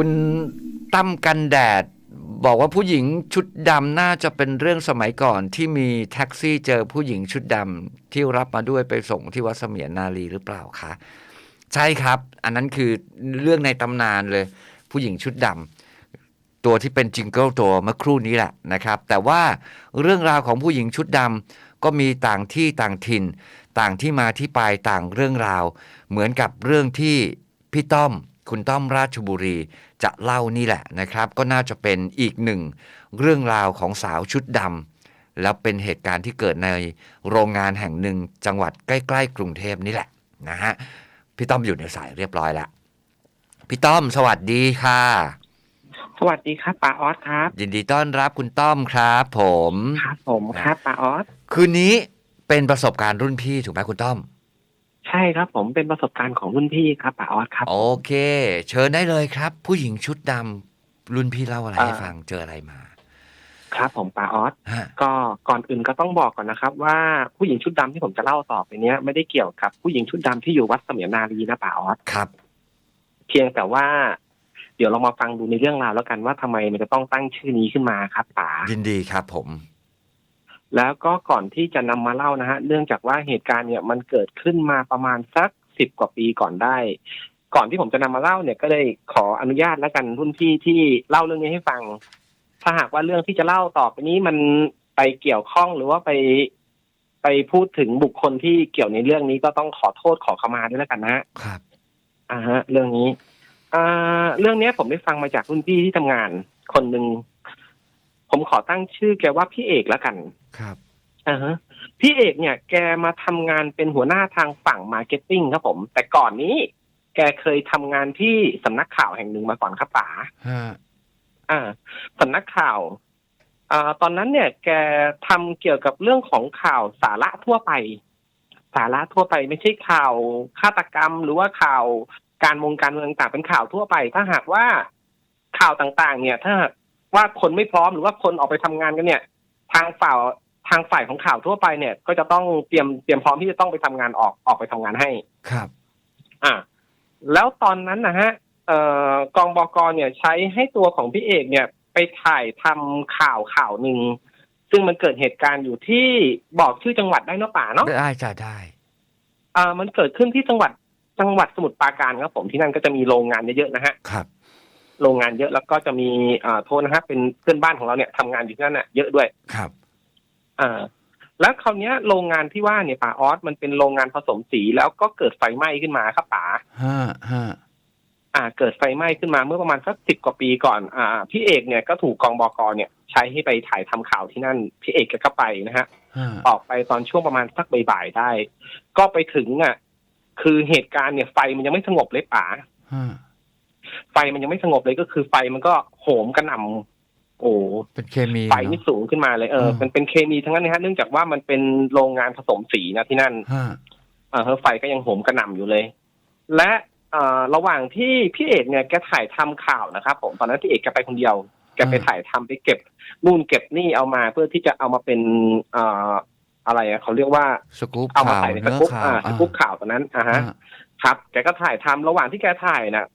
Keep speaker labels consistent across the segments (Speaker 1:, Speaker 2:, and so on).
Speaker 1: คุณตั้มกันแดด บอกว่าผู้หญิงชุดดำน่าจะเป็นเรื่องสมัยก่อนที่มีแท็กซี่เจอผู้หญิงชุดดำที่รับมาด้วยไปส่งที่วัดเสมียนนารีหรือเปล่าคะใช่ครับ อันนั้นคือเรื่องในตำนานเลย ผู้หญิงชุดดำตัวที่เป็นจิงเกิลตัวเมื่อครู่นี้แหละนะครับ แต่ว่าเรื่องราวของผู้หญิงชุดดำก็มีต่างที่ต่างถิ่น ต่างที่มาที่ไปต่างเรื่องราว เหมือนกับเรื่องที่พี่ต้อม คุณต้อมราชบุรีจะเล่านี่แหละนะครับ ก็น่าจะเป็นอีกหนึ่งเรื่องราวของสาวชุดดำแล้วเป็นเหตุการณ์ที่เกิดในโรงงานแห่งหนึ่งจังหวัดใกล้ๆกรุงเทพนี่แหละนะฮะพี่ต้อมอยู่ในสายเรียบร้อยแล้วพี่ต้อมสวัสดีค่ะ
Speaker 2: สวัสดีครับป้าออสครับ
Speaker 1: ยินดีต้อนรับคุณต้อมครับผม
Speaker 2: ครับผมครับป้าออส
Speaker 1: คืนนี้เป็นประสบการณ์รุ่นพี่ถูกไหมคุณต้อม
Speaker 2: ใช่ครับผมเป็นประสบการณ์ของรุ่นพี่ครับป้าออสครับ
Speaker 1: โอเค เชิญได้เลยครับ ผู้หญิงชุดดำรุ่นพี่เล่าอะไรให้
Speaker 2: อ่า
Speaker 1: ฟังเจออะไรมา
Speaker 2: ครับผมป้าออส
Speaker 1: ฮะ
Speaker 2: ก็ก่อนอื่นก็ต้องบอกก่อนนะครับ ว่าผู้หญิงชุดดำที่ผมจะเล่าต่อไปเนี้ยไม่ได้เกี่ยวกับผู้หญิงชุดดำที่อยู่วัดเสมียนารีนะป้าออส
Speaker 1: ครับ
Speaker 2: เพียงแต่ว่า เดี๋ยวเรามาฟังดูในเรื่องราวแล้วกันว่าทำไมมันจะต้องตั้งชื่อนี้ขึ้นมาครับป๋า
Speaker 1: ยินดีครับผม
Speaker 2: แล้วก็ก่อนที่จะนำมาเล่านะฮะ เนื่องจากว่าเหตุการณ์เนี่ยมันเกิดขึ้นมาประมาณสักสิบกว่าปีก่อนได้ ก่อนที่ผมจะนำมาเล่าเนี่ยก็เลยขออนุญาตแล้วกันรุ่นพี่ที่เล่าเรื่องนี้ให้ฟัง ถ้าหากว่าเรื่องที่จะเล่าต่อไปนี้มันไปเกี่ยวข้องหรือว่าไปไปพูดถึงบุคคลที่เกี่ยวในเรื่องนี้ก็ต้องขอโทษขอขมาด้วยแล้วกันนะฮะ
Speaker 1: ครับ
Speaker 2: อ่าฮะ เรื่องนี้อ่าเรื่องเนี้ยผมได้ฟังมาจากรุ่นพี่ที่ทำงาน คนหนึ่งผมขอตั้งชื่อแกว่าพี่เอกแล้วกัน
Speaker 1: ครับ
Speaker 2: อ่าฮะพี่เอกเนี่ย แกมาทำงานเป็นหัวหน้าทางฝั่งมาร์เก็ตติ้งครับผม แต่ก่อนนี้ แกเคยทำงานที่สำนักข่าวแห่งหนึ่งมาก่อนครับป๋า
Speaker 1: ฮะ
Speaker 2: อ่าสำนักข่าวอ่าตอนนั้นเนี่ยแกทำเกี่ยวกับเรื่องของข่าวสาระทั่วไป สาระทั่วไปไม่ใช่ข่าวฆาตกรรม หรือว่าข่าวการวงการเมืองต่างเป็นข่าวทั่วไป ถ้าหากว่าข่าวต่างๆ เนี่ย ถ้าหากว่าคนไม่พร้อมหรือว่าคนออกไปทำงานกันเนี่ย ทางฝ่าย ทางฝ่ายของข่าวทั่วไปเนี่ย ก็จะต้องเตรียมเตรียมพร้อมที่จะต้องไปทำงานออกออกไปทำงานให้
Speaker 1: ครับ
Speaker 2: อ่า แล้วตอนนั้นนะฮะเอ่อกองบกเนี่ย ใช้ให้ตัวของพี่เอกเนี่ย ไปถ่ายทำข่าวข่าวหนึ่งซึ่งมันเกิดเหตุการณ์อยู่ที่บอกชื่อจังหวัดได้เนอะป่าเนาะ
Speaker 1: ได้จะได้
Speaker 2: อ่ามันเกิดขึ้นที่จังหวัดจังหวัดสมุทรปราการครับผมที่นั่นก็จะมีโรงงานเยอะๆนะฮะ
Speaker 1: ครับ
Speaker 2: โรงงานเยอะแล้วก็จะมีอ่าโทษนะฮะเป็นเพื่อนบ้านของเราเนี่ยทำงานอยู่ที่นั่นน่ะเยอะด้วย
Speaker 1: ครับ
Speaker 2: อ่าแล้วคราวเนี้ยโรงงานที่ว่าเนี่ยป่าออสมันเป็นโรงงานผสมสีแล้วก็เกิดไฟไหม้ขึ้นมาครับป่า
Speaker 1: ฮะฮะ
Speaker 2: อ่า เกิดไฟไหม้ขึ้นมาเมื่อประมาณสักสิบกว่าปีก่อน อ่า พี่เอกเนี่ยก็ถูกกองบกเนี่ย ใช้ให้ไปถ่ายทำข่าวที่นั่น พี่เอกก็ไปนะฮะ
Speaker 1: ฮะ
Speaker 2: ออกไปตอนช่วงประมาณสักบ่ายๆได้ ก็ไปถึงอะ คือเหตุการณ์เนี่ยไฟมันยังไม่สงบเลยป๋า
Speaker 1: ฮะ
Speaker 2: ไฟมันยังไม่สงบเลยก็คือไฟมันก็โหมกระหน่ำ โอ้
Speaker 1: เป็นเคมี
Speaker 2: ไฟ
Speaker 1: เน
Speaker 2: นี่
Speaker 1: อะ
Speaker 2: สูงขึ้นมาเลยเออ
Speaker 1: อืม
Speaker 2: มันเป็นเคมีทั้งนั้นนะฮะเนื่องจากว่ามันเป็นโรงงานผสมสีนะที่นั่น
Speaker 1: ฮะ
Speaker 2: เออไฟก็ยังโหมกระหน่ำอยู่เลย และเอ่อระหว่างที่พี่เอกเนี่ยแกถ่ายทำข่าวนะครับผมตอนนั้นพี่เอกแกไปคนเดียวแกไปถ่ายทำไปเก็บนู่นเก็บนี่เอามาเพื่อที่จะเอามาเป็นเอ่ออะไรอะเขาเรียกว่า
Speaker 1: สกู๊ป
Speaker 2: เอามา
Speaker 1: ข่าว
Speaker 2: ใส่ในส
Speaker 1: เนื้อ
Speaker 2: กู๊ป
Speaker 1: ข่าว
Speaker 2: อ่าสกู๊ปข่าวตอนนั้นอ่าฮะ
Speaker 1: ฮะ
Speaker 2: ครับ แกก็ถ่ายทำระหว่างที่แกถ่ายน่ะ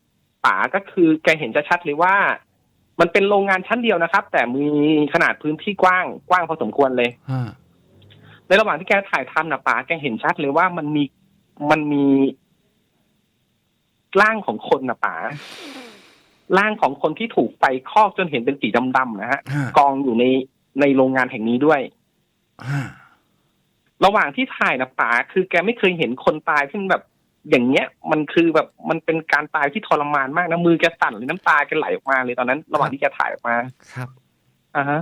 Speaker 2: ป๋าก็คือแกเห็นจะชัดเลยว่า มันเป็นโรงงานชั้นเดียวนะครับ แต่มีขนาดพื้นที่กว้างกว้างพอสมควรเลย
Speaker 1: ฮะ
Speaker 2: ในระหว่างที่แกถ่ายทำนะป๋าแกเห็นชัดเลยว่ามันมีมันมีร่างของคนนะป๋าร่างของคนที่ถูกไฟคลอกจนเห็นเป็นสีดำๆนะฮะ
Speaker 1: ฮะ
Speaker 2: กองอยู่ในในโรงงานแห่งนี้ด้วย
Speaker 1: ฮะ
Speaker 2: ระหว่างที่ถ่ายนะป๋าคือแกไม่เคยเห็นคนตายที่มันแบบ อย่างเงี้ยมันคือแบบมันเป็นการตายที่ทรมานมากนะมือแกสั่นเลยน้ำตาแกไหลออกมาเลยตอนนั้น ระหว่างที่แกถ่ายออกมา
Speaker 1: ครับ
Speaker 2: อ่าฮะ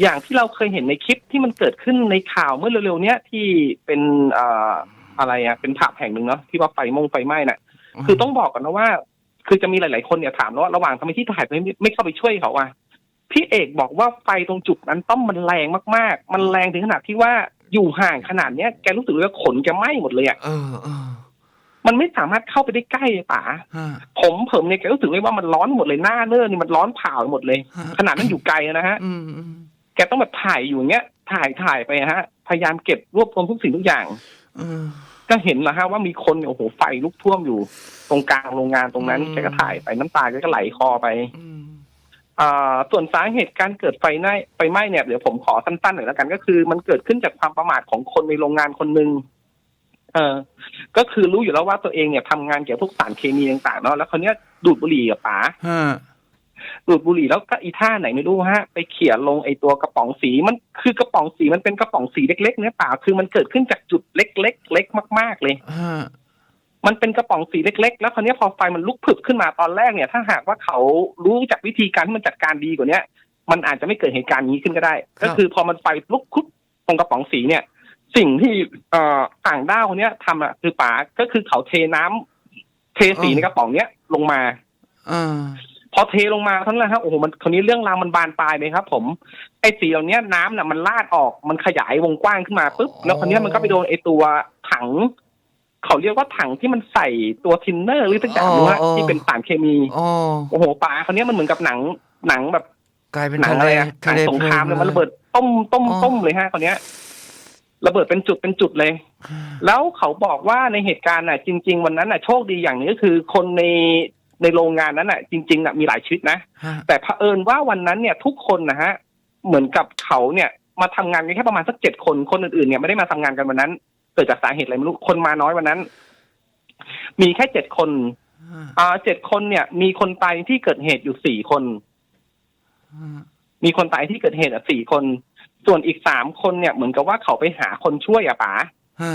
Speaker 2: อย่างที่เราเคยเห็นในคลิปที่มันเกิดขึ้นในข่าวเมื่อเร็วๆเนี้ยที่เป็นเอ่ออะไรอะเป็นผับแห่งหนึ่งเนาะที่ว่าไฟมงไฟไหม้น่ะ คือต้องบอกก่อนนะว่า คือจะมีหลาย ๆคนเนี่ยถามว่าระหว่างทำไมที่ถ่ายไม่ไม่เข้าไปช่วยเขาอะพี่เอกบอกว่าไฟตรงจุดนั้นต้องมันแรงมากๆ มันแรงถึงขนาดที่ว่าอยู่ห่างขนาดเนี้ยแกรู้สึกเลยว่าขนแกไหม้หมดเลยอะ
Speaker 1: เออเออ
Speaker 2: มันไม่สามารถเข้าไปได้ใกล้อะป๋า
Speaker 1: ฮะ
Speaker 2: ผมเผมเนี่ยแกรู้สึกเลยว่ามันร้อนหมดเลยหน้าเนื้อนี่มันร้อนเผาหมดเลย
Speaker 1: ฮะ
Speaker 2: ขนาดนั้นอยู่ไกลนะฮะ
Speaker 1: อืมอืม
Speaker 2: แกต้องแบบถ่ายอยู่อย่างเงี้ย ถ่ายถ่ายไปฮะ พยายามเก็บรวบรวมทุกสิ่งทุกอย่าง
Speaker 1: เออ
Speaker 2: จะเห็นนะฮะว่ามีคนเนี่ยโอ้โหไฟลุกท่วมอยู่ ตรงกลางโรงงานตรงนั้น
Speaker 1: อืม
Speaker 2: แกก็ถ่ายไปน้ำตาแกก็ไหลคอไป
Speaker 1: อืม
Speaker 2: อ่าส่วนสาเหตุการเกิดไฟไหม้ไฟไหม้เนี่ยเดี๋ยวผมขอสั้นๆหน่อยแล้วกัน ก็คือ มันเกิดขึ้นจากความประมาทของคนในโรงงานคนหนึ่ง เออก็คือรู้อยู่แล้วว่าตัวเองเนี่ยทำงานเกี่ยวกับพวกสารเคมีต่างๆเนาะแล้วคนเนี้ยดูดบุหรี่กับป๋า
Speaker 1: ฮะ
Speaker 2: ดูดบุหรี่แล้วก็อีท่าไหนไม่รู้ฮะ ไปเขี่ยลงไอตัวกระป๋องสีมันคือกระป๋องสีมันเป็นกระป๋องสีเล็กๆเนี่ยเปล่าคือมันเกิดขึ้นจากจุดเล็กๆเล็กมากๆเลย
Speaker 1: ฮะ
Speaker 2: มันเป็นกระป๋องสีเล็กๆ แล้วคราวเนี้ยพอไฟมันลุกผึบขึ้นมาตอนแรกเนี่ย ถ้าหากว่าเขารู้จักวิธีการที่มันจัดการดีกว่าเนี้ยมันอาจจะไม่เกิดเหตุการณ์นี้ขึ้นก็ได้ ก็คือพอมันไฟลุกคุบตรงกระป๋องสีเนี่ย สิ่งที่เอ่อต่างด้าวคนเนี้ยทำอะคือป๋าก็คือเขาเทน้ำเทสีในกระป๋องเนี้ยลงมา
Speaker 1: อ่า
Speaker 2: พอเทลงมาเท่านั้นแหละครับโอ้โหมันคราวนี้เรื่องราวมันบานปลายเลยครับ ผมไอ้สีเหล่านี้น้ำน่ะมันลาดออกมันขยายวงกว้างขึ้นมาปุ๊บแล้วคราวนี้มันก็ไปโดนไอ้ตัวถัง เขาเรียกว่าถังที่มันใส่ตัวทินเนอร์หรือสักอย่างนึงอะที่เป็นสารเคมี
Speaker 1: อ๋อ
Speaker 2: โอ้โหปลาคราวนี้มันเหมือนกับหนังหนังแบบ
Speaker 1: กลายเป็น
Speaker 2: หนัง
Speaker 1: ทะ
Speaker 2: อะ
Speaker 1: เล
Speaker 2: ไรอะห
Speaker 1: ทะ
Speaker 2: นัง
Speaker 1: เล
Speaker 2: สงคราม
Speaker 1: พ
Speaker 2: เลย
Speaker 1: ง
Speaker 2: มันระเบิดต้มต้ม
Speaker 1: อ๋อ
Speaker 2: ต้มเลยฮะคราวเนี้ย ระเบิดเป็นจุดเป็นจุดเลย แล้วเขาบอกว่าในเหตุการณ์น่ะ จริง ๆ วันนั้นน่ะโชคดีอย่างหนึงก็คือคนในในโรงงานนั้นน่ะ จริงๆน่ะมีหลายชีวิตนะ
Speaker 1: ฮะ
Speaker 2: แต่เผอิญว่าวันนั้นเนี่ยทุกคนนะฮะเหมือนกับเขาเนี่ยมาทำงานกันแค่ประมาณสักเจ็ดคนคนอื่นๆเนี่ยไม่ได้มาทำงานกันวันนั้น เกิดจากสาเหตุอะไรไม่รู้คนมาน้อยวันนั้น มีแค่เจ็ดคน
Speaker 1: ฮะ
Speaker 2: อ่าเจ็ดคนเนี่ย มีคนตายที่เกิดเหตุอยู่สี่คน
Speaker 1: ฮะ
Speaker 2: มีคนตายที่เกิดเหตุอะสี่คน ส่วนอีกสามคนเนี่ยเหมือนกับว่าเขาไปหาคนช่วยอะป๋า
Speaker 1: ฮะ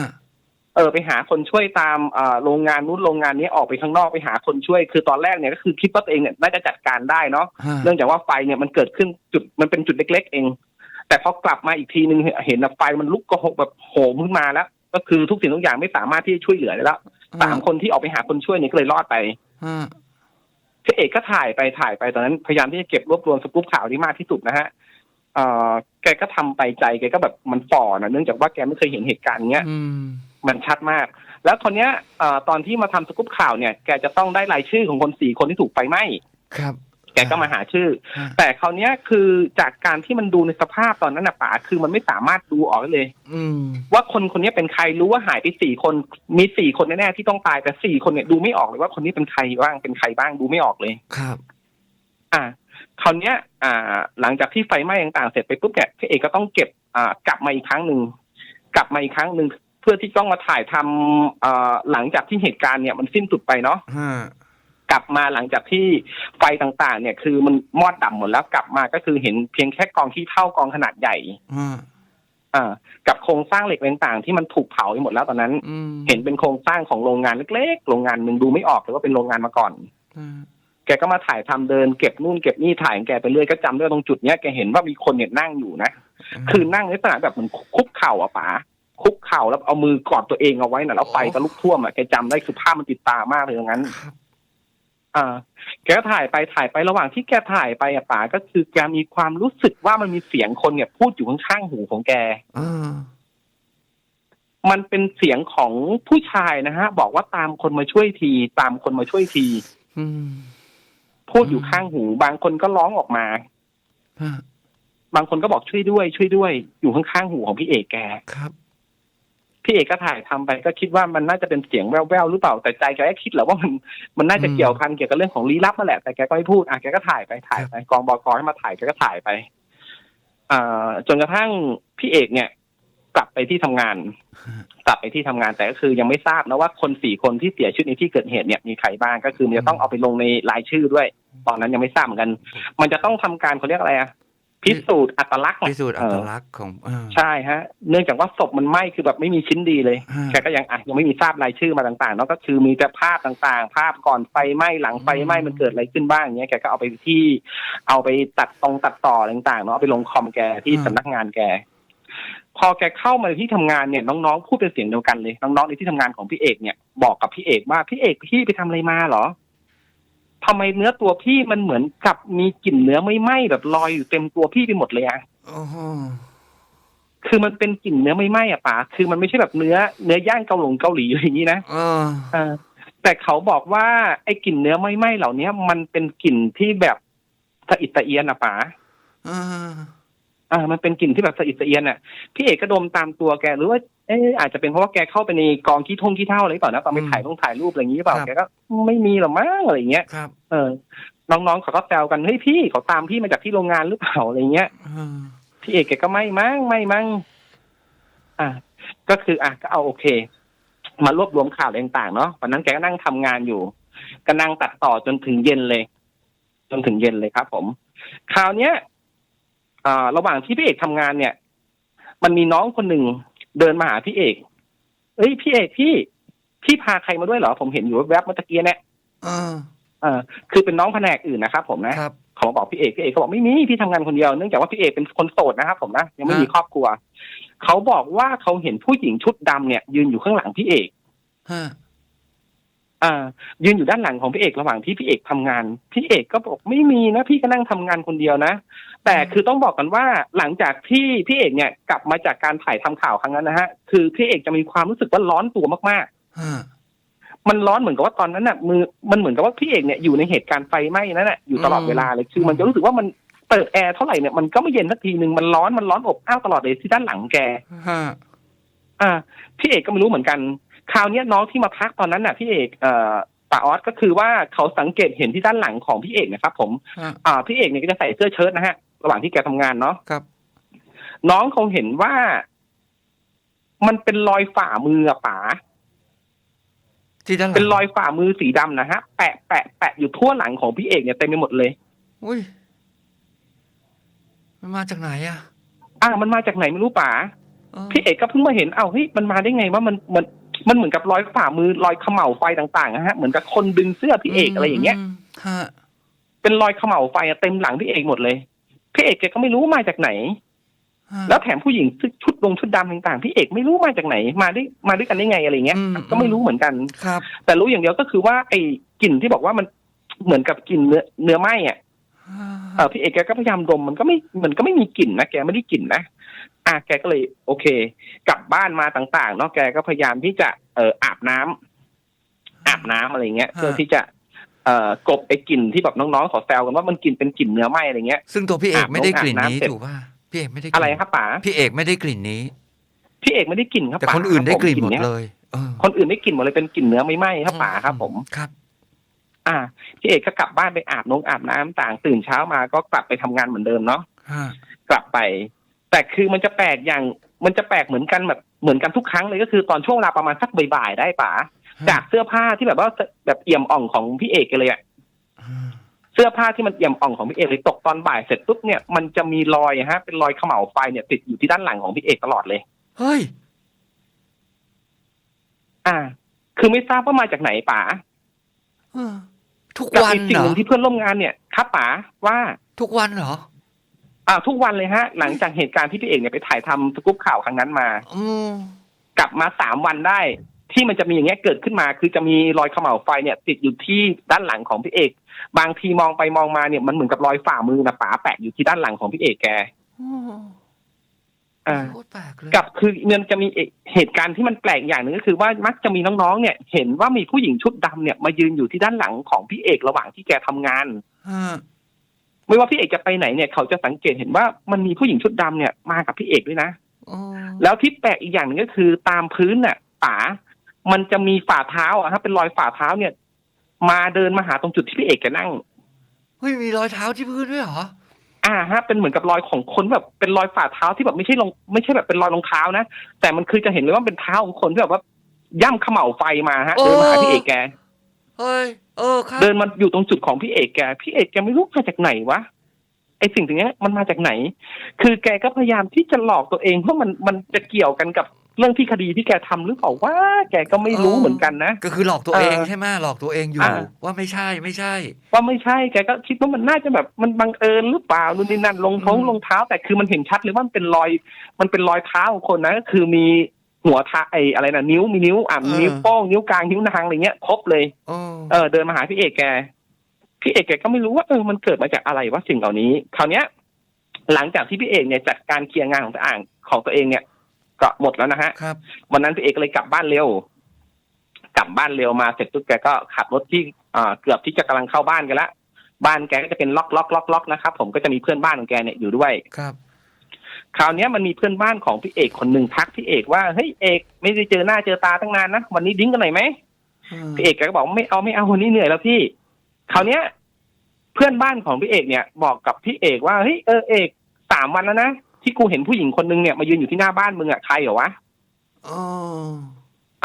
Speaker 2: เออไปหาคนช่วยตามอ่าโรงงานนู้นโรงงานนี้ออกไปข้างนอกไปหาคนช่วย คือตอนแรกเนี่ยก็คือคิดว่าตัวเองเนี่ยน่าจะจัดการได้เนาะ
Speaker 1: ฮะ
Speaker 2: เนื่องจากว่าไฟเนี่ยมันเกิดขึ้นจุดมันเป็นจุดเล็ก ๆ เอง แต่พอกลับมาอีกทีนึงเห็นว่าไฟมันลุกกระหกแบบโหมขึ้นมาแล้ว ก็คือทุกสิ่งทุกอย่างไม่สามารถที่จะช่วยเหลือได้แล้วสามคนที่ออกไปหาคนช่วยเนี่ยก็เลยรอดไป
Speaker 1: ฮะ
Speaker 2: พี่เอกก็ถ่ายไปถ่ายไปตอนนั้นพยายามที่จะเก็บรวบรวมสกู๊ปข่าวที่มากที่สุดนะฮะ เอ่อแกก็ทำไปใจแกก็แบบมันฝ่อนะเนื่องจากว่าแกไม่เคยเห็นเหตุการณ์เนี้ย
Speaker 1: อืม
Speaker 2: มันชัดมาก แล้วคนเนี้ยเอ่อตอนที่มาทำสกู๊ปข่าวเนี่ย แกจะต้องได้รายชื่อของคนสี่คนที่ถูกไฟไหม้
Speaker 1: ครับ
Speaker 2: แกก็มาหาชื่อ
Speaker 1: ฮะ
Speaker 2: แต่คราวเนี้ยคือจากการที่มันดูในสภาพตอนนั้นน่ะป๋าคือมันไม่สามารถดูออกได้เลย
Speaker 1: อืม
Speaker 2: ว่าคนคนนี้เป็นใครรู้ว่าหายไปสี่คนมีสี่คนแน่ๆที่ต้องตายแต่สี่คนเนี่ยดูไม่ออกเลยว่าคนนี้เป็นใครบ้างเป็นใครบ้างดูไม่ออกเลย
Speaker 1: ครับ
Speaker 2: อ่า คราวเนี้ยอ่าหลังจากที่ไฟไหม้ต่างๆเสร็จไปปุ๊บเนี่ยพี่เอกก็ต้องเก็บอ่ากลับมาอีกครั้งหนึ่งกลับมาอีกครั้งหนึ่งเพื่อที่ต้องมาถ่ายทำอ่าหลังจากที่เหตุการณ์เนี่ยมันสิ้นสุดไปเนาะ
Speaker 1: ฮะ
Speaker 2: กลับมาหลังจากที่ไฟต่างๆ เนี่ยคือมันมอดดับหมดแล้วกลับมาก็คือเห็นเพียงแค่กองที่เท่ากองขนาดใหญ่
Speaker 1: ฮะ
Speaker 2: อ่ากับโครงสร้างเหล็กต่างๆ ที่มันถูกเผาไปหมดแล้วตอนนั้น
Speaker 1: อืม
Speaker 2: เห็นเป็นโครงสร้างของโรงงานเล็กๆ โรงงานหนึ่งดูไม่ออกเลยว่าเป็นโรงงานมาก่อน
Speaker 1: ฮะ
Speaker 2: แกก็มาถ่ายทำเดินเก็บนู่นเก็บนี่ถ่ายของแกไปเรื่อยก็จำได้ว่าตรงจุดเนี้ยแกเห็นว่ามีคนเนี่ยนั่งอยู่นะคือนั่งในลักษณะแบบเหมือนคุกเข่าอะป๋าคุกเข่าแล้วเอามือกอดตัวเองเอาไว้น่ะแล้วไฟก็ลุกท่วมอะแกจำได้คือภาพมันติดตามากเลยอย่างนั้น
Speaker 1: ครับ
Speaker 2: อ่าแกก็ถ่ายไปถ่ายไประหว่างที่แกถ่ายไปอะป๋าก็คือแกมีความรู้สึกว่ามันมีเสียงคนเนี่ย พูดอยู่ข้างๆหูของแก
Speaker 1: อ่า
Speaker 2: มันเป็นเสียงของผู้ชายนะฮะ บอกว่าตามคนมาช่วยที ตามคนมาช่วยที
Speaker 1: อืม
Speaker 2: พูดอยู่ข้างหู บางคนก็ร้องออกมา
Speaker 1: ฮะ
Speaker 2: บางคนก็บอกช่วยด้วย ช่วยด้วย อยู่ข้างๆหูของพี่เอกแก
Speaker 1: ครับ
Speaker 2: พี่เอกก็ถ่ายทำไปก็คิดว่ามันน่าจะเป็นเสียงแว่วๆหรือเปล่าแต่ใจแกก็คิดแหละว่ามันมันน่าจะ
Speaker 1: อืม
Speaker 2: เกี่ยวพันเกี่ยวกับเรื่องของลี้ลับนั่นแหละแต่แกก็ไม่พูดอะแกก็ถ่ายไปถ่ายไปกองบกให้มาถ่ายแกก็ถ่ายไปอ่าจนกระทั่งพี่เอกเนี่ยกลับ ไปที่ทำงาน กลับไปที่ทำงานแต่ก็คือยังไม่ทราบนะว่าคนสี่คนที่เสียชีวิตในที่เกิดเหตุเนี่ยมีใครบ้างก็คือมันจะต้องเอาไปลงในรายชื่อด้วย ตอนนั้นยังไม่ทราบเหมือนกัน มันจะต้องทำการเขาเรียกอะไรอะพิสูจน์อัตลักษณ์อะ
Speaker 1: พิสูจน์อัต
Speaker 2: เออ
Speaker 1: ลักษณ์ของอ่า
Speaker 2: ใช่ฮะ เนื่องจากว่าศพมันไหม้คือแบบไม่มีชิ้นดีเลย
Speaker 1: ฮะ
Speaker 2: แกก็ยังอะยังไม่มีทราบรายชื่อมาต่างๆเนาะก็คือมีแต่ภาพต่างๆ ภาพก่อนไฟไหม้หลังไฟไหม้มันเกิดอะไรขึ้นบ้างเงี้ยแกก็เอาไปที่ เอาไปตัดตรงตัดต่ออะไรต่างๆเนาะเอาไปลงคอมแกที่สำนักงานแก พอแกเข้ามาในที่ทำงานเนี่ยน้องๆพูดเป็นเสียงเดียวกันเลยน้องๆในที่ทำงานของพี่เอกเนี่ยบอกกับพี่เอกว่าพี่เอกพี่ไปทำอะไรมาเหรอทำไมเนื้อตัวพี่มันเหมือนกับมีกลิ่นเนื้อไม่ไหม้แบบลอยอยู่เต็มตัวพี่ไปหมดเลยอะ
Speaker 1: โอ้โห
Speaker 2: คือมันเป็นกลิ่นเนื้อไม่ไหม้อะป๋าคือมันไม่ใช่แบบเนื้อเนื้อย่างเกาหลงเกาหลีอะไรอย่างนี้นะ
Speaker 1: เออ
Speaker 2: เออแต่เขาบอกว่าไอ้กลิ่นเนื้อไม่ไหม้เหล่านี้มันเป็นกลิ่นที่แบบสะอิดสะเอียนอะป๋า
Speaker 1: อ่า
Speaker 2: อ่ามันเป็นกลิ่นที่แบบสะอิดสะเอียนอะพี่เอกก็ดมตามตัวแกหรือว่าเอออาจจะเป็นเพราะว่าแกเข้าไปในกองขี้ท่งขี้เท่าอะไรหรือเปล่านะตอนไป
Speaker 1: อืม
Speaker 2: ถ่ายลงถ่ายรูปอะไรอย่างนี้หรือเปล่า
Speaker 1: ครับ
Speaker 2: แกก็ไม่มีหรอกมั้งอะไรอย่างเงี้ย
Speaker 1: ครับ
Speaker 2: เออ น้องๆเขาก็แซวกันเฮ้ยพี่เขาตามพี่มาจากที่โรงงานหรือเปล่าอะไรเงี้ย
Speaker 1: อืม
Speaker 2: พี่เอกแกก็ไม่มั้งไม่มั้งอะก็คืออะก็เอาโอเค มารวบรวมข่าวอะไรต่างๆเนาะวันนั้นแกก็นั่งทำงานอยู่ก็นั่งตัดต่อจนถึงเย็นเลย จนถึงเย็นเลยครับ ผม คราวเนี้ย อ่าระหว่างที่พี่เอกทำงานเนี่ย มันมีน้องคนหนึ่งเดินมาหาพี่เอก เอ้ยพี่เอกพี่พี่พาใครมาด้วยเหรอ ผมเห็นอยู่แวบๆเมื่อตะกี้เนี่ย
Speaker 1: เออ
Speaker 2: เออคือเป็นน้องแผนกอื่นนะครับผมนะ
Speaker 1: ครับ
Speaker 2: เขาบอกพี่เอกพี่เอกเขาบอกไม่มีพี่ทำงานคนเดียวเนื่องจากว่าพี่เอกเป็นคนโสดนะครับผมนะยังไม่
Speaker 1: ฮะ
Speaker 2: มีครอบครัวเขาบอกว่าเขาเห็นผู้หญิงชุดดำเนี่ย ยืนอยู่ข้างหลังพี่เอก
Speaker 1: ฮะ
Speaker 2: อ่า ยืนอยู่ด้านหลังของพี่เอกระหว่างที่พี่เอกทำงาน พี่เอกก็บอกไม่มีนะพี่ก็นั่งทำงานคนเดียวนะ แต่คือต้องบอกกันว่าหลังจากที่พี่เอกเนี่ยกลับมาจากการถ่ายทำข่าวครั้งนั้นนะฮะ คือพี่เอกจะมีความรู้สึกว่าร้อนตัวมากๆ
Speaker 1: ฮะ
Speaker 2: มันร้อนเหมือนกับว่าตอนนั้นน่ะมือมันเหมือนกับว่าพี่เอกเนี่ยอยู่ในเหตุการณ์ไฟไหม้นั่นแหละอยู่ตลอด
Speaker 1: อืม
Speaker 2: เวลาเลยคือ มันจะรู้สึกว่ามันเปิดแอร์เท่าไหร่เนี่ยมันก็ไม่เย็นสักทีหนึ่งมันร้อนมันร้อนอบอ้าวตลอดเลยที่ด้านหลังแก
Speaker 1: ฮะ
Speaker 2: อ่าพี่เอกก็ไม่รู้เหมือนกัน คราวเนี้ยน้องที่มาพักตอนนั้นน่ะพี่เอกเอ่อป่าออสก็คือว่าเขาสังเกตเห็นที่ด้านหลังของพี่เอกนะครับ ผม
Speaker 1: ฮะ
Speaker 2: อ่าพี่เอกเนี่ยก็จะใส่เสื้อเชิ้ตนะฮะ ระหว่างที่แกทำงานเนาะ
Speaker 1: ครับ
Speaker 2: น้องเขาเห็นว่า มันเป็นรอยฝ่ามืออะป๋า
Speaker 1: ที่ด้านหลัง
Speaker 2: เป็นรอยฝ่ามือสีดำนะฮะแปะแปะแปะอยู่ทั่วหลังของพี่เอกเนี่ยเต็มไปหมดเลย
Speaker 1: อุ้ยมันมาจากไหนอะ
Speaker 2: อ่ามันมาจากไหนไม่รู้ป๋า
Speaker 1: เออ
Speaker 2: พี่เอกก็เพิ่งมาเห็นเอ้าเฮ้ยมันมาได้ไงว่ามันมัน มันเหมือนกับรอยฝ่ามือรอยเขม่าวไฟต่างๆนะฮะเหมือนกับคนดึงเสื้อพี่เอกอะไรอย่างเงี้ย
Speaker 1: มฮะ
Speaker 2: เป็นรอยเขม่าวไฟอะเต็มหลังพี่เอกหมดเลยพี่เอกแกก็ไม่รู้มาจากไหน
Speaker 1: ฮะ
Speaker 2: แล้วแถมผู้หญิงชุดลงชุดดำต่างๆพี่เอกไม่รู้มาจากไหน มาได้มาด้วยกันได้ไงอะไรเงี้ย
Speaker 1: อืม
Speaker 2: ก็ไม่รู้เหมือนกัน
Speaker 1: ครับ
Speaker 2: แต่รู้อย่างเดียวก็คือว่าไอ้กลิ่นที่บอกว่ามันเหมือนกับกลิ่นเนื้อเนื้อไหม้อะเออพี่เอกแกก็พยายามดมมันก็ไม่มันก็ไม่มีกลิ่นนะแกไม่ได้กลิ่นนะ อะแกก็เลย โอเค กลับบ้านมาต่าง ๆ เนาะแกก็พยายามที่จะเอ่ออาบน้ำอาบน้ำอะไรเงี้ย
Speaker 1: ฮะ
Speaker 2: เพื่อที่จะเอ่อกลบไอ้กลิ่นที่แบบน้องๆขอแซวกันว่ามันกลิ่นเป็นกลิ่นเนื้อไหม้อะไรเงี้ย
Speaker 1: ซึ่งตัวพี่เอก
Speaker 2: อาบ
Speaker 1: ไม่ได้กลิ่น
Speaker 2: อาบ
Speaker 1: นี้
Speaker 2: น้ำเสร็จ
Speaker 1: ถูกป่ะพี่เอกไม่ได้กลิ่น
Speaker 2: อะไรครับป๋า
Speaker 1: พี่เอกไม่ได้กลิ่นนี้
Speaker 2: พี่เอกไม่ได้กลิ่นครับ
Speaker 1: แต่
Speaker 2: ป๋า
Speaker 1: คนอื่นได้
Speaker 2: รับผ
Speaker 1: กลิ่นหมด
Speaker 2: นี้
Speaker 1: เลยเออ
Speaker 2: คนอื่นได้กลิ่นหมดเลยเป็นกลิ่นเนื้อไม่ไหม้ครับป๋าครับผม
Speaker 1: ครับ
Speaker 2: อ่าพี่เอกก็กลับบ้านไปอาบน้องอาบน้ำต่าง ตื่นเช้ามาก็กลับไปทำงานเหมือนเดิมเนาะ
Speaker 1: ฮะ
Speaker 2: กลับไป แต่คือมันจะแปลกอย่างมันจะแปลกเหมือนกันแบบเหมือนกันทุกครั้งเลยก็คือตอนช่วงเวลาประมาณสักบ่ายๆได้ป่ะจากเสื้อผ้าที่แบบว่าแบบเอี่ยมอ่องของพี่เอกเลยอะ
Speaker 1: ฮะ
Speaker 2: เสื้อผ้าที่มันเอี่ยมอ่องของพี่เอกเลยตกตอนบ่ายเสร็จปุ๊บเนี่ยมันจะมีรอยฮะ เป็นรอยเขม่าวไฟเนี่ยติดอยู่ที่ด้านหลังของพี่เอกตลอดเลย
Speaker 1: เฮ้ย
Speaker 2: อ่า คือไม่ทราบว่ามาจากไหนป๋า
Speaker 1: เออทุก
Speaker 2: กับ
Speaker 1: วัน
Speaker 2: อีกสิ่
Speaker 1: เห
Speaker 2: ง
Speaker 1: ร
Speaker 2: ห
Speaker 1: อ
Speaker 2: นึ่งที่เพื่อนร่วมงานเนี่ยครับป๋าว่า
Speaker 1: ทุกวันเหรอ
Speaker 2: อ่าทุกวันเลยฮะ หลังจากเหตุการณ์ที่พี่เอกเนี่ยไปถ่ายทำสกู๊ปข่าวครั้งนั้นมา
Speaker 1: อืม
Speaker 2: กลับมาสามวันได้ ที่มันจะมีอย่างเงี้ยเกิดขึ้นมา คือจะมีรอยเขม่าวไฟเนี่ย ติดอยู่ที่ด้านหลังของพี่เอก บางทีมองไปมองมาเนี่ยมันเหมือนกับรอยฝ่ามือนะป๋าแปะอยู่ที่ด้านหลังของพี่เอกแก
Speaker 1: โอ้
Speaker 2: อ่า
Speaker 1: โคตรแปลกเลย
Speaker 2: กับคือมันจะมีเหตุการณ์ที่มันแปลกอย่างหนึ่งก็คือว่ามักจะมีน้องๆ เนี่ยเห็นว่ามีผู้หญิงชุดดำเนี่ยมายืนอยู่ที่ด้านหลังของพี่เอกระหว่างที่แกทำงาน
Speaker 1: ฮะ
Speaker 2: ไม่ว่าพี่เอกจะไปไหนเนี่ยเขาจะสังเกตเห็นว่ามันมีผู้หญิงชุดดำเนี่ยมากับพี่เอกด้วยนะ
Speaker 1: โอ้
Speaker 2: แล้วที่แปลกอีกอย่างหนึ่งก็คือตามพื้นน่ะป๋ามันจะมีฝ่าเท้าอะฮะเป็นรอยฝ่าเท้าเนี่ย มาเดินมาหาตรงจุดที่พี่เอกแกนั่ง
Speaker 1: เฮ้ยมีรอยเท้าที่พื้นด้วยเหรอ
Speaker 2: อ่าฮะเป็นเหมือนกับรอยของคนแบบเป็นรอยฝ่าเท้าที่แบบไม่ใช่รองไม่ใช่แบบเป็นรอยรองเท้านะแต่มันคือจะเห็นเลยว่าเป็นเท้าของคนที่แบบว่าย่ำเขม่าวไฟมาฮะ
Speaker 1: โอ้
Speaker 2: เดินมาหาพี่เอกแก
Speaker 1: เฮ้ย เออครับ
Speaker 2: เดินมาอยู่ตรงจุดของพี่เอกแก พี่เอกแกไม่รู้มาจากไหนวะไอสิ่งตรงเนี้ยมันมาจากไหน คือแกก็พยายามที่จะหลอกตัวเองว่ามันมันจะเกี่ยวกันกับเรื่องที่คดีที่แกทำหรือเปล่าว่า แกก็ไม่รู้เหมือนกันนะ
Speaker 1: ก็คือหลอกตัวเอง
Speaker 2: เออ
Speaker 1: ใช่ไหมหลอกตัวเองอยู่
Speaker 2: อ่า
Speaker 1: ว่าไม่ใช่ไม่ใช่
Speaker 2: ว่าไม่ใช่แกก็คิดว่ามันน่าจะแบบมันบังเอิญหรือเปล่านู่นนี่นั่นลงท้อง
Speaker 1: อืม
Speaker 2: รองเท้า แต่คือมันเห็นชัดเลยว่ามันเป็นรอย มันเป็นรอยเท้าของคนนะก็คือมี หัวเท้าไออะไรนะนิ้วมีนิ้วอะมีนิ้วโป้งนิ้วกลางนิ้วนางอะไรเงี้ยครบเลย
Speaker 1: โอ้
Speaker 2: เออ เดินมาหาพี่เอกแกพี่เอกแกก็ไม่รู้ว่าเออมันเกิดมาจากอะไรว่าสิ่งเหล่านี้คราวเนี้ย หลังจากที่พี่เอกเนี่ยจัดการเคลียร์งานของตัวเองของตัวเองเนี่ย ก็หมดแล้วนะฮะ
Speaker 1: ครับ
Speaker 2: วันนั้นพี่เอกก็เลยกลับบ้านเร็วกลับบ้านเร็วมาเสร็จปุ๊บแกก็ขับรถที่อ่าเกือบที่จะกำลังเข้าบ้านกันละบ้านแกก็จะเป็นล็อกล็อกล็อกล็อกนะครับผมก็จะมีเพื่อนบ้านของแกเนี่ยอยู่ด้วย
Speaker 1: ครับ
Speaker 2: คราวเนี้ยมันมีเพื่อนบ้านของพี่เอกคนหนึ่งทักพี่เอกว่าเฮ้ยเอก ไม่ได้เจอหน้าเจอตาตั้งนานนะวันนี้ดิ้งกันหน่อยไหมพี่เอกแกก็บอกไม่เอาไม่เอาวันนี้เหนื่อยแล้วพี่คราวเนี้ยเพื่อนบ้านของพี่เอกเนี่ย บอกกับพี่เอกว่าเฮ้ยเออเอกสามวันแล้วนะที่กูเห็นผู้หญิงคนนึงเนี่ยมายืนอยู่ที่หน้าบ้านมึงอะใครเหรอวะ
Speaker 1: อ๋อ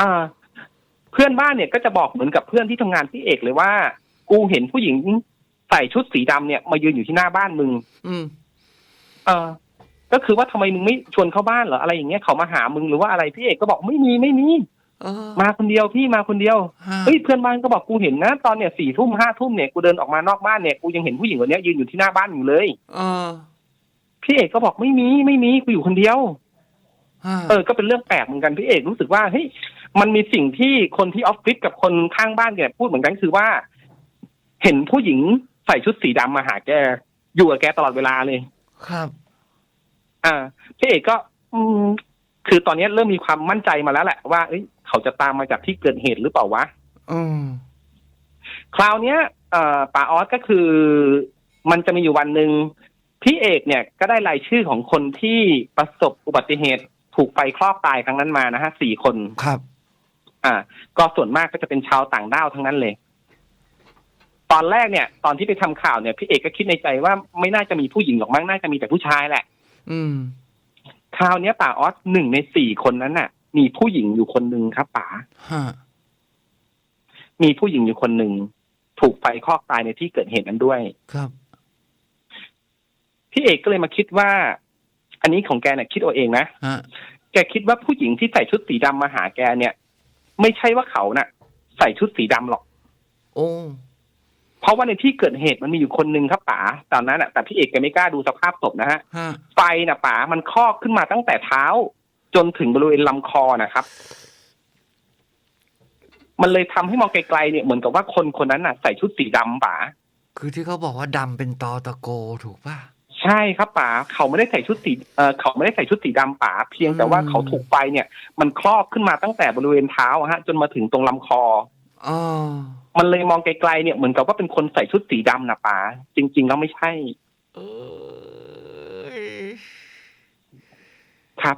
Speaker 2: อ่า เพื่อนบ้านเนี่ยก็จะบอกเหมือนกับเพื่อนที่ทำงานพี่เอกเลยว่า กูเห็นผู้หญิงใส่ชุดสีดำเนี่ยมายืนอยู่ที่หน้าบ้านมึง
Speaker 1: อืม
Speaker 2: เออ ก็คือว่าทำไมมึงไม่ชวนเข้าบ้านเหรออะไรอย่างเงี้ยเขามาหามึงหรือว่าอะไรพี่เอกก็บอกไม่มีไม่มี
Speaker 1: เออ
Speaker 2: มาคนเดียวพี่มาคนเดียว
Speaker 1: ฮะ
Speaker 2: เฮ้ยเพื่อนบ้านก็บอกกูเห็นนะตอนเนี่ยสี่ทุ่มห้าทุ่มเนี่ยกูเดินออกมานอกบ้านเนี่ยกูยังเห็นผู้หญิงคนเนี้ยยืนอยู่ที่หน้าบ้านอยู่เลย
Speaker 1: เออ
Speaker 2: พี่เอกก็บอกไม่มีไม่มีกูอยู่คนเดียว
Speaker 1: ฮะ
Speaker 2: เออก็เป็นเรื่องแปลกเหมือนกันพี่เอกรู้สึกว่าเฮ้ยมันมีสิ่งที่คนที่ออฟฟิศกับคนข้างบ้านเนี่ยพูดเหมือนกันคือว่า เห็นผู้หญิงใส่ชุดสีดำมาหาแกอยู่กับแกตลอดเวลาเลย
Speaker 1: ครับ
Speaker 2: อ่าพี่เอกก็ อืม คือตอนนี้เริ่มมีความมั่นใจมาแล้วแหละว่าเอ้ยเขาจะตามมาจากที่เกิดเหตุหรือเปล่าวะ
Speaker 1: อืม
Speaker 2: คราวเนี้ยเอ่อป่าออสก็คือ มันจะมีอยู่วันหนึ่งพี่เอกเนี่ยก็ได้รายชื่อของคนที่ประสบอุบัติเหตุถูกไฟคลอกตายครั้งนั้นมานะฮะสี่คน
Speaker 1: ครับ
Speaker 2: อ่า ก็ส่วนมากก็จะเป็นชาวต่างด้าวทั้งนั้นเลย ตอนแรกเนี่ย ตอนที่ไปทำข่าวเนี่ยพี่เอกก็คิดในใจว่าไม่น่าจะมีผู้หญิงหรอกมั้งน่าจะมีแต่ผู้ชายแหละ
Speaker 1: อืม
Speaker 2: คราวเนี้ยป่าออสหนึ่งในสี่คนนั้นน่ะ มีผู้หญิงอยู่คนหนึ่งครับป๋า
Speaker 1: ฮะ
Speaker 2: มีผู้หญิงอยู่คนหนึ่งถูกไฟคลอกตายในที่เกิดเหตุนั้นด้วย
Speaker 1: ครับ
Speaker 2: พี่เอกก็เลยมาคิดว่า อันนี้ของแกเนี่ยคิดเอาเองนะ
Speaker 1: ฮะ
Speaker 2: แกคิดว่าผู้หญิงที่ใส่ชุดสีดำมาหาแกเนี่ย ไม่ใช่ว่าเขาน่ะ ใส่ชุดสีดำหรอก
Speaker 1: โอ้
Speaker 2: เพราะว่าในที่เกิดเหตุมันมีอยู่คนหนึ่งครับป๋าตอนนั้นอะแต่พี่เอกแกไม่กล้าดูสภาพศพนะฮะ
Speaker 1: ฮะ
Speaker 2: ไฟน่ะป๋ามันคลอกขึ้นมาตั้งแต่เท้า จนถึงบริเวณลำคอนะครับ มันเลยทำให้มองไกลๆเนี่ยเหมือนกับว่าคนคนนั้นน่ะใส่ชุดสีดำป๋า
Speaker 1: คือที่เขาบอกว่าดำเป็นตอตะโกถูกป่ะ
Speaker 2: ใช่ครับป๋าเขาไม่ได้ใส่ชุดสีเออเขาไม่ได้ใส่ชุดสีดำป๋าเพียงแต่ว่า
Speaker 1: อืม
Speaker 2: เขาถูกไฟเนี่ย มันครอบขึ้นมาตั้งแต่บริเวณเท้าอะฮะ จนมาถึงตรงลำคอ
Speaker 1: อ๋อ
Speaker 2: มันเลยมองไกลๆเนี่ยเหมือนกับว่าเป็นคนใส่ชุดสีดำนะป๋าจริง ๆ แล้วไม่ใช่
Speaker 1: เออ
Speaker 2: ครับ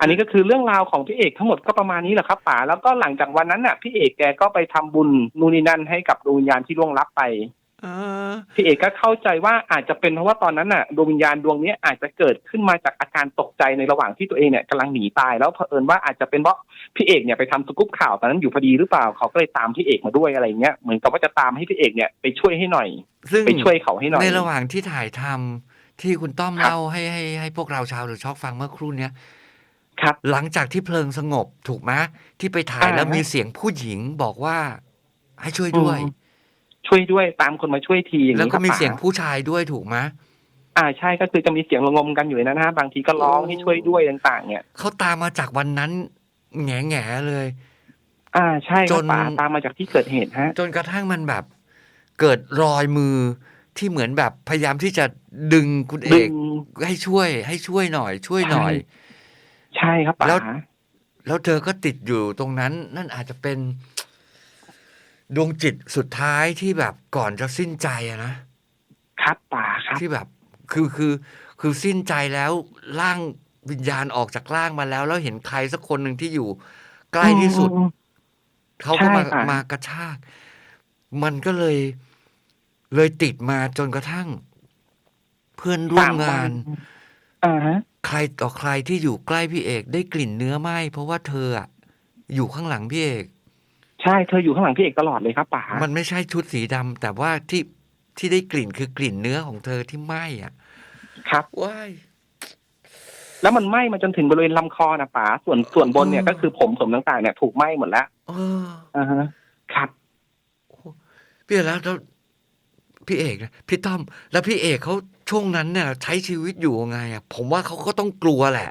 Speaker 2: อันนี้ก็คือเรื่องราวของพี่เอกทั้งหมดก็ประมาณนี้แหละครับป๋าแล้วก็หลังจากวันนั้นน่ะพี่เอกแกก็ไปทำบุญนู่นนี่นั่นให้กับดวงวิญญาณที่ล่วงลับไป
Speaker 1: เออ
Speaker 2: พี่เอกก็เข้าใจว่าอาจจะเป็นเพราะว่าตอนนั้นน่ะดวงวิญญาณดวงเนี้ยอาจจะเกิดขึ้นมาจากอาการตกใจในระหว่างที่ตัวเองเนี่ยกำลังหนีตายแล้วเผอิญว่าอาจจะเป็นเพราะพี่เอกเนี่ยไปทำสกู๊ปข่าวตอนนั้นอยู่พอดีหรือเปล่าเขาก็เลยตามพี่เอกมาด้วยอะไรเงี้ยเหมือนกับว่าจะตามให้พี่เอกเนี่ยไปช่วยให้หน่อย
Speaker 1: ซึ่ง
Speaker 2: ไปช่วยเขาให้หน่อย
Speaker 1: ในระหว่างที่ถ่ายทำที่คุณต้อม
Speaker 2: ครับ
Speaker 1: เล่าให้ให้ให้พวกเราชาวหรือช็อกฟังเมื่อครู่เนี้ย
Speaker 2: ครับ
Speaker 1: หลังจากที่เพลิงสงบถูกไหมที่ไปถ่าย
Speaker 2: อ่า
Speaker 1: แล้วมีเสียงผู้หญิงบอกว่าให้ช่วยด้วย
Speaker 2: อืม ช่วยด้วยตามคนมาช่วยทีอย่าง
Speaker 1: แล้ว
Speaker 2: นี้ค
Speaker 1: ก็
Speaker 2: รับ
Speaker 1: มี
Speaker 2: ป๋า
Speaker 1: เสียงผู้ชายด้วยถูกไหม
Speaker 2: อ่าใช่ก็คือจะมีเสียงระงมกันอยู่ในนั้นนะฮะบางทีก็ร้องให้ช่วยด้วยต่างๆ เนี่ย
Speaker 1: เขาตามมาจากวันนั้นแง่แง่ๆเลย
Speaker 2: อ่าใช่ค
Speaker 1: จ
Speaker 2: รับ
Speaker 1: น
Speaker 2: ป๋าตามมาจากที่เกิดเหตุฮะ
Speaker 1: จนกระทั่งมันแบบ เกิดรอยมือที่เหมือนแบบพยายามที่จะดึงคุณเอ
Speaker 2: ดึ
Speaker 1: ก
Speaker 2: ง
Speaker 1: ให้ช่วย ให้ช่วยหน่อย ช่วยหน่อย
Speaker 2: ใช่ครับป๋า
Speaker 1: แล้วแล้วเธอก็ติดอยู่ตรงนั้น นั่นอาจจะเป็น ดวงจิตสุดท้ายที่แบบก่อนจะสิ้นใจอะนะครับ
Speaker 2: ป๋าครับ
Speaker 1: ที่แบบคือคือคือสิ้นใจแล้วร่างวิญญาณออกจากร่างมาแล้ว แล้วเห็นใครสักคนหนึ่งที่อยู่ใกล้ที่สุด
Speaker 2: อืม
Speaker 1: เขาก็มา
Speaker 2: ใช่ค่ะ
Speaker 1: มากระชาก มันก็เลย เลยติดมาจนกระทั่ง เพื่อนร่วมงาน
Speaker 2: อ่าฮะ
Speaker 1: ใครต่อใครที่อยู่ใกล้พี่เอก ได้กลิ่นเนื้อไหมเพราะว่าเธออะอยู่ข้างหลังพี่เอก
Speaker 2: ใช่เธออยู่ข้างหลังพี่เอกตลอดเลยครับป๋า
Speaker 1: มันไม่ใช่ชุดสีดำแต่ว่าที่ที่ได้กลิ่นคือกลิ่นเนื้อของเธอที่ไหม้อะ
Speaker 2: ครับ
Speaker 1: ว้าย
Speaker 2: แล้วมันไหม้มาจนถึงบริเวณลำคอนะป๋าส่วนส่วนบนเนี่ย
Speaker 1: อืม
Speaker 2: ก็คือผมผมต่างๆเนี่ยถูกไหม้หมดแล้ว
Speaker 1: เออ
Speaker 2: อ่าฮะครับ
Speaker 1: พี่แล้วแล้วพี่เอกนะพี่ต้อม แล้วพี่เอกเขาช่วงนั้นเนี่ย ใช้ชีวิตอยู่ยังไงอะผมว่าเขาก็ต้องกลัวแหละ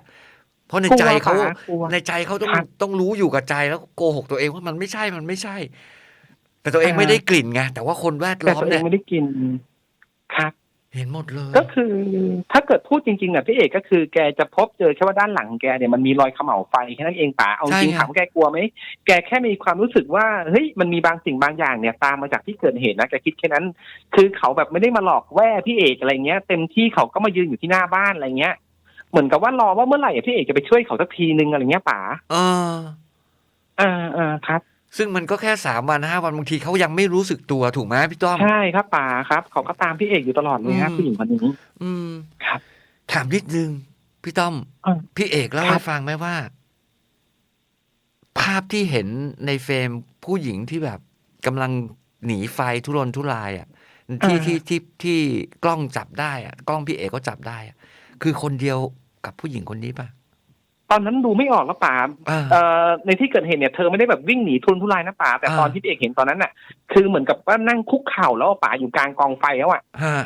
Speaker 1: เพราะในใจเขา
Speaker 2: กลัวป๋ากลัว
Speaker 1: ในใจเขาต้อง
Speaker 2: ครับ
Speaker 1: ต้องรู้อยู่กับใจแล้วโกหกตัวเองว่ามันไม่ใช่มันไม่ใช่ แต่ตัวเอง
Speaker 2: อ่า
Speaker 1: ไม่ได้กลิ่นไงแต่ว่าคนแวด
Speaker 2: แต่
Speaker 1: ล้อม
Speaker 2: ตัวเอ
Speaker 1: เนี่
Speaker 2: ง
Speaker 1: ย
Speaker 2: ไม่ได้กินครับ
Speaker 1: เห็นหมดเลย
Speaker 2: ก็คือถ้าเกิดพูดจริงๆเนี่ยพี่เอกก็คือแกจะพบเจอแค่ว่าด้านหลังแกเนี่ยมันมีรอยเขม่าวไฟแค่นั้นเองป๋าเอาจริง
Speaker 1: ใช่ครับ
Speaker 2: ถามว่าแกกลัวไหมแกแค่มีความรู้สึกว่าเฮ้ยมันมีบางสิ่งบางอย่างเนี่ยตามมาจากที่เกิดเหตุนะแกคิดแค่นั้น คือเขาแบบไม่ได้มาหลอกแว่พี่เอกอะไรเงี้ย เต็มที่เขาก็มายืนอยู่ที่หน้าบ้านอะไรเงี้ย เหมือนกับว่ารอว่าเมื่อไหร่พี่เอกจะไปช่วยเขาสักทีนึงอะไรเงี้ยป๋า
Speaker 1: เออ
Speaker 2: อ่าอ่าครับ
Speaker 1: ซึ่งมันก็แค่สามวันห้าวันบางทีเขายังไม่รู้สึกตัวถูกไหมพี่ต้อม
Speaker 2: ใช่ครับป๋าครับ เขาก็ตามพี่เอกอยู่ตลอดเลยฮะ
Speaker 1: อืม
Speaker 2: ผู้หญิงคนนี้
Speaker 1: อืม
Speaker 2: ครับ
Speaker 1: ถามนิดนึงพี่ต้อม
Speaker 2: อ่า
Speaker 1: พี่เอกเล่า
Speaker 2: ครับ
Speaker 1: ให้ฟังไหมว่า ภาพที่เห็นในเฟรมผู้หญิงที่แบบกำลังหนีไฟทุรนทุรายอะที่ที่ที่ที่กล้องจับได้อะ กล้องพี่เอกก็จับได้อะ คือคนเดียวกับผู้หญิงคนนี้ป่ะ
Speaker 2: ตอนนั้นดูไม่ออกแล้วป๋า
Speaker 1: อ่า
Speaker 2: เอ่อในที่เกิดเหตุเนี่ยเธอไม่ได้แบบวิ่งหนีทุรนทุรายนะป๋าแต่
Speaker 1: อ่า
Speaker 2: ตอนที่พี่เอกเห็นตอนนั้นน่ะ คือเหมือนกับว่านั่งคุกเข่าแล้วป๋าอยู่กลางกองไฟแล้วอะ
Speaker 1: ฮะ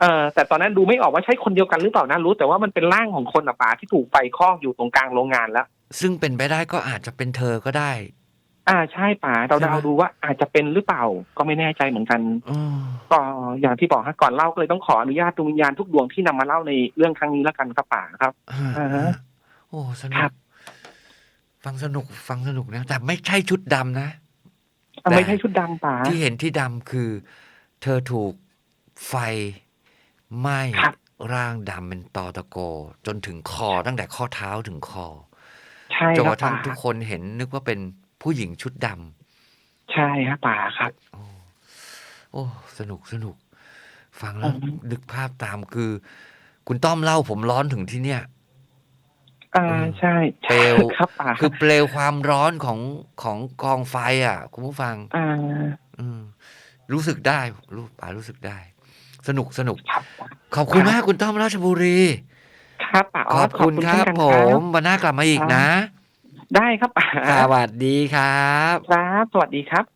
Speaker 2: เออแต่ตอนนั้นดูไม่ออกว่าใช่คนเดียวกันหรือเปล่านะรู้ แต่ว่ามันเป็นร่างของคนอะป๋าที่ถูกไฟคลอกอยู่ตรงกลางโรงงานแล้ว
Speaker 1: ซึ่งเป็นไปได้ก็อาจจะเป็นเธอก็ได้
Speaker 2: อ่าใช่ป๋าเรา
Speaker 1: ใช่ไหม
Speaker 2: เดาดูว่าอาจจะเป็นหรือเปล่าก็ไม่แน่ใจเหมือนกัน
Speaker 1: อ๋อ
Speaker 2: ก็อย่างที่บอกฮะก่อนเล่าก็เลยต้องขออนุญาตดวงวิญญาณทุกดวงที่นำมาเล่าในเรื่องครั้งนี้แล้วกันครับป๋าครับ
Speaker 1: ฮะ
Speaker 2: อ่าฮะ
Speaker 1: โอ้สนุ
Speaker 2: ครั
Speaker 1: ก
Speaker 2: บ
Speaker 1: ฟังสนุกฟังสนุกนะ แต่ไม่ใช่ชุดดำนะ
Speaker 2: อะไม่ใช่ชุดดำป๋า
Speaker 1: ที่เห็นที่ดำคือ เธอถูกไฟไหม้
Speaker 2: ครับ
Speaker 1: ร่างดำเป็นตอตะโก จนถึงคอตั้งแต่ข้อเท้าถึงคอ
Speaker 2: ใช่
Speaker 1: จน
Speaker 2: ค
Speaker 1: ก
Speaker 2: รับ
Speaker 1: ระทั่ง
Speaker 2: ป๋า
Speaker 1: ทุกคนเห็นนึกว่าเป็น ผู้หญิงชุดด
Speaker 2: ใช่ครับป๋าครับำ
Speaker 1: โอ้โอ้ สนุกสนุก ฟังแล้ว
Speaker 2: อืม
Speaker 1: นึกภาพตามคือ คุณต้อมเล่าผมร้อนถึงที่เนี่ย
Speaker 2: อ่า
Speaker 1: อืม
Speaker 2: ใช่
Speaker 1: เปลว
Speaker 2: ครับป๋า
Speaker 1: คือเปลวความร้อนของของกองไฟ อะ คุณผู้ฟัง
Speaker 2: อ่า
Speaker 1: อืม รู้สึกได้รู้ป่ารู้สึกได้ สนุกสนุก
Speaker 2: ครับ
Speaker 1: ขอบคุณ
Speaker 2: ครับ
Speaker 1: มากคุณต้อมราชบุรี
Speaker 2: ครับป๋า
Speaker 1: ขอบคุณค
Speaker 2: เช่
Speaker 1: รั
Speaker 2: น
Speaker 1: บ
Speaker 2: กัน
Speaker 1: ผมวันหน้ากลับมาอีกนะ
Speaker 2: ได้ครับป๋า
Speaker 1: สวัสดีครับ
Speaker 2: ครับ สวัสดีครับ